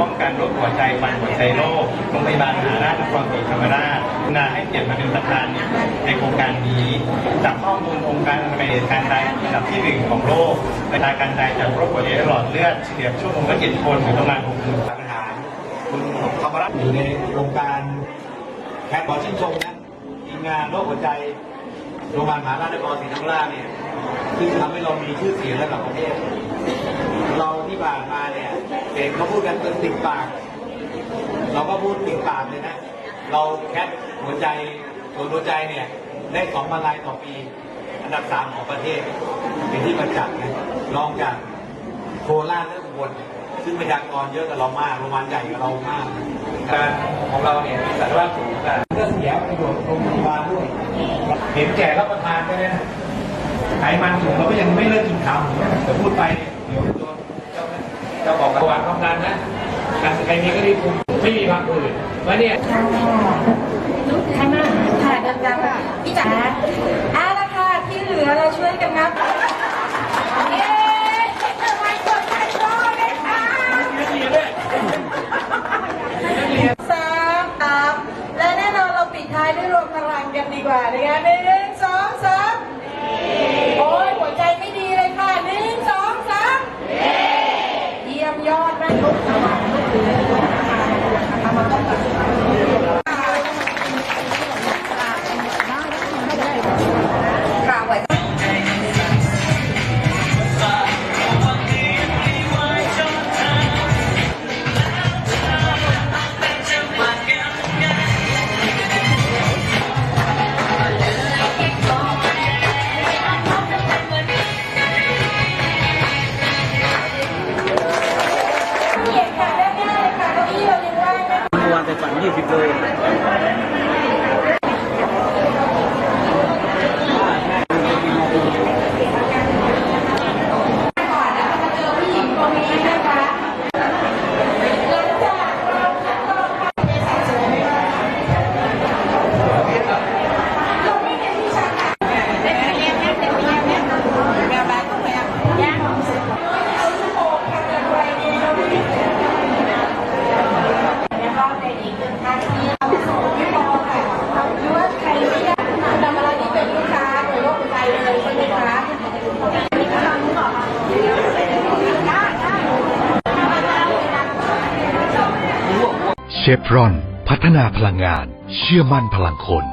ป้องกันโรคหัวใจวายหัวใจโรคโรงพยาบาลมหาราชนครศรีธรรมราชนาให้เกียรติมาเป็นประธานในโครงการนี้จากข้อมูลองค์การอนามัยการตายอันดับที่หนึ่งของโลกอัตราการตายจากโรคหัวใจหลอดเลือดเฉลี่ยชั่วโมงละเจ็ดคนหรือประมาณหกหมื่นปัญหาคุณธรรมรัตน์อยู่ในโครงการแค่ขอชื่นชมนะทีมงานโรคหัวใจโรงพยาบาลมหาราชนครศรีธรรมราชเนี่ยซึ่งทำให้เรามีชื่อเสียงระดับประเทศ เราที่ผ่านมาเนี่ยเห็นเขาพูดกันจนติดปาก เราก็พูดติดปากเลยนะ เราแคทหัวใจส่วนหัวใจเนี่ยได้สองพันรายต่อปี อันดับสามของประเทศ เป็นที่ประจักษ์นะรองจากโคราชและอุบลซึ่งประชากรเยอะกับเรามากโรงพยาบาลใหญ่กับเรามากการของเราเนี่ยมีสัตวาสูงกันก็เสียประโยชน์โรงพยาบาลด้วย เห็นแก่รับประทานไปเลยนะไขมันสูงเราก็ยังไม่เลิกกินข้าวแต่พูดไปเนี่ยเดี๋ยว มีก็ดีคุณไม่มีความอื่นแล้วเนี่ยข้างหน้าค่ะดังๆพี่จ๋าเอาละค่ะที่เหลือเราช่วยกันนับเย้ทำไมกดใจรอเลยค่ะสามสามและแน่นอนเราปิดท้ายด้วยรวมพลังกันดีกว่านะคะหนึ่งสองสาม เชฟรอน พัฒนาพลังงาน เชื่อมั่นพลังคน